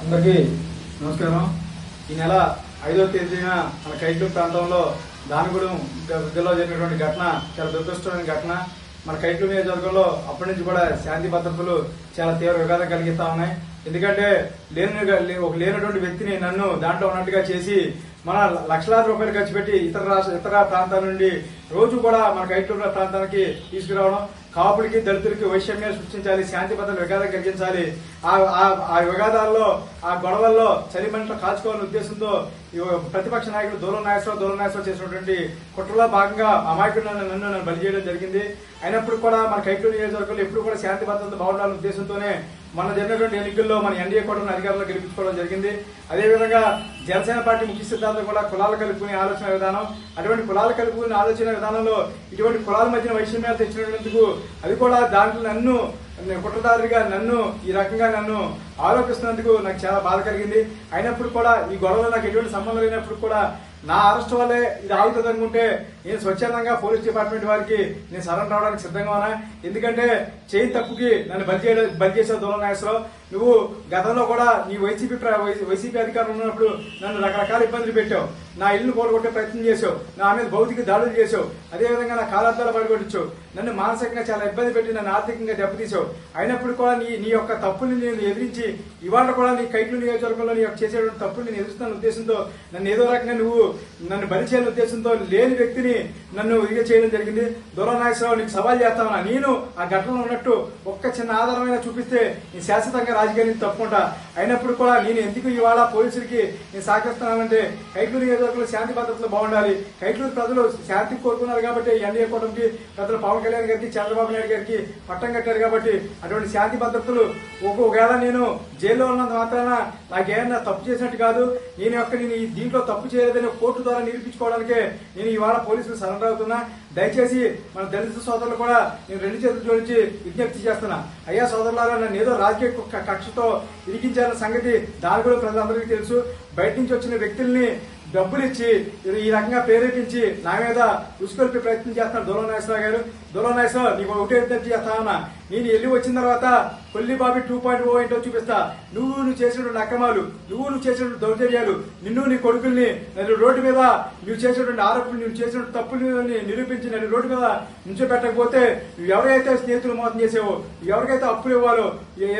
అందరికీ నమస్కారం. ఈ నెల ఐదో తేదీన మన కైట్లూరు ప్రాంతంలో దానిగూడెం విద్యలో జరిగినటువంటి ఘటన చాలా దురదృష్టమైన ఘటన. మన కైట్లూరు నియోజకవర్గంలో అప్పటి నుంచి కూడా శాంతి భద్రతలు చాలా తీవ్ర విఘాతం కలిగిస్తా ఉన్నాయి. ఎందుకంటే లేని ఒక లేనటువంటి వ్యక్తిని నన్ను దాంట్లో ఉన్నట్టుగా చేసి మన లక్షలాది రూపాయలు ఖర్చు పెట్టి ఇతర రాష్ట్ర ఇతర ప్రాంతాల నుండి రోజు కూడా మన కైట్లూరు ప్రాంతానికి తీసుకురావడం కాపులకి దళితులకి వైషమ్యం సృష్టించాలి శాంతి భద్రత విఘాతం కలిగించాలి ఆ ఆ- ఆ విఘాతాల్లో ఆ గొడవల్లో చలిమంటలు కాల్చుకోవాలనే ఉద్దేశంతో ఈ ప్రతిపక్ష నాయకుడు దూరం నాయకులు దూరం నాయకులు చేసినటువంటి కుట్రలో భాగంగా అమాయకుడు నన్ను నన్ను నన్ను బలి చేయడం జరిగింది. అయినప్పుడు కూడా మన కైటూరు నియోజకవర్గంలో ఎప్పుడు కూడా శాంతి భద్రత బాగుండాలనే ఉద్దేశంతోనే మన జరిగినటువంటి ఎన్నికల్లో మన ఎన్డీఏ కూడా అధికారంలో గెలిపించుకోవడం జరిగింది. అదేవిధంగా జనసేన పార్టీ ముఖ్య సిద్ధాంతం కూడా కులాలు కలుపుకునే ఆలోచన విధానం అటువంటి కులాలు కలుపుకునే ఆలోచన విధానంలో ఇటువంటి కులాల మధ్యన వైషమ్యాలు తెచ్చినందుకు అది కూడా దాంట్లో నన్ను కుట్రదారుడిగా నన్ను ఈ రకంగా నన్ను ఆరోపిస్తున్నందుకు నాకు చాలా బాధ కలిగింది. అయినప్పుడు కూడా ఈ గొడవలో నాకు ఎటువంటి సంబంధం లేనప్పుడు కూడా నా అరెస్ట్ వల్లే ఇది ఆగుతుంది అనుకుంటే నేను స్వచ్ఛందంగా పోలీస్ డిపార్ట్మెంట్ వారికి నేను సరెండర్ అవడానికి సిద్ధంగా ఉన్నా. ఎందుకంటే చేయి తప్పుకి నన్ను బలి చేయడం బలి చేసావు దూరం నాగేశ్వరరావు నువ్వు గతంలో కూడా నీ వైసీపీ వైసీపీ అధికారులు ఉన్నప్పుడు నన్ను రకరకాల ఇబ్బందులు పెట్టావు. నా ఇల్లు పోలగొట్టే ప్రయత్నం చేసావు నా మీద భౌతిక దాడులు చేసావు అదేవిధంగా నా కాలార్థాలు పడగొట్టించావు. నన్ను మానసికంగా చాలా ఇబ్బంది పెట్టి నన్ను ఆర్థికంగా దెబ్బతీసావు అయినప్పుడు కూడా నీ నీ యొక్క తప్పుని నేను ఎదిరించి ఇవాళ కూడా నీ కైట్లు నియోజకవర్గంలో నీ యొక్క చేసేటువంటి తప్పుని నేను ఎదురుస్తున్న ఉద్దేశంతో నన్ను ఏదో రకంగా నువ్వు నన్ను బలి చేయాలని ఉద్దేశంతో లేని వ్యక్తిని నన్ను ఇదిగా చేయడం జరిగింది. దూరనాయసరావు నీకు సవాల్ చేస్తామన్నా నేను ఆ ఘటనలో ఉన్నట్టు ఒక్క చిన్న ఆధారమైన చూపిస్తే నేను శాశ్వతంగా రాజకీయాన్ని తప్పుకుంటా. అయినప్పుడు కూడా నేను ఎందుకు ఇవాళ పోలీసులకి నేను సహకరిస్తున్నానంటే కైట్లూరు నియోజకవర్గంలో శాంతి భద్రతలు బాగుండాలి. కైట్లూరు ప్రజలు శాంతి కోరుకున్నారు కాబట్టి ఎన్డీఏ కూటమికి పెద్దలు పవన్ కళ్యాణ్ గారికి చంద్రబాబు నాయుడు గారికి పట్టం కట్టారు కాబట్టి అటువంటి శాంతి భద్రతలు ఒక్కొక్కవేళ ఒకవేళ నేను జైల్లో ఉన్నంత మాత్రాన నాకేమన్నా తప్పు చేసినట్టు కాదు. నేను యొక్క నేను దీంట్లో తప్పు చేయలేదని కోర్టు ద్వారా నిరూపించుకోవడానికే నేను ఇవాళ పోలీసులు సరెండర్ అవుతున్నా. దయచేసి మన దళిత సోదరులు కూడా నేను రెండు చేతులు జోడించి విజ్ఞప్తి చేస్తాను చేస్తున్నా. అయ్యా సోదరులారా నన్ను ఏదో రాజకీయ కక్షతో ఇరిగించాలన్న సంగతి దాని కూడా ప్రజలందరికీ తెలుసు. బయట నుంచి వచ్చిన వ్యక్తుల్ని డబ్బులు ఇచ్చి ఈ రకంగా ప్రేరేపించి నా మీద ఉసుకొల్పే ప్రయత్నం చేస్తున్నారు దూరం నాగేశ్వరరావు గారు. దూరం నాగేశ్వరరావు నీకు ఒకటే విజ్ఞప్తి చేస్తా ఉన్నా. నేను వెళ్ళి వచ్చిన తర్వాత కొల్లిబాబి టూ పాయింట్ ఓ oh ఏంటో చూపిస్తా. నువ్వు నువ్వు చేసినటువంటి అక్రమాలు నువ్వు నువ్వు చేసినటువంటి దౌర్జర్యాలు నిన్ను నీ కొడుకుల్ని నన్ను రోడ్డు మీద నువ్వు చేసినటువంటి ఆరోపణలు నువ్వు చేసినటువంటి తప్పుల్ని నిరూపించి నన్ను రోడ్డు మీద నుంచోబెట్టకపోతే నువ్వు ఎవరైతే స్నేహితులు మోసం చేసావో ఎవరికైతే అప్పులు ఇవ్వాలో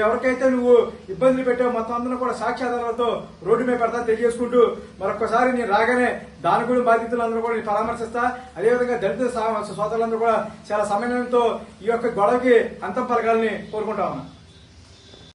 ఎవరికైతే నువ్వు ఇబ్బందులు పెట్టావో మొత్తం అందరూ కూడా సాక్ష్యాధారాలతో రోడ్డు మీద పెడతా తెలియజేసుకుంటూ మరొకసారి నేను రాగానే దాని కూడా బాధితులందరూ కూడా నేను పరామర్శిస్తా. అదేవిధంగా దళిత సోదరులందరూ కూడా చాలా సమన్వయంతో ఈ యొక్క గొడవకి అంతం పలకాలని కోరుకుంటా ఉన్నాను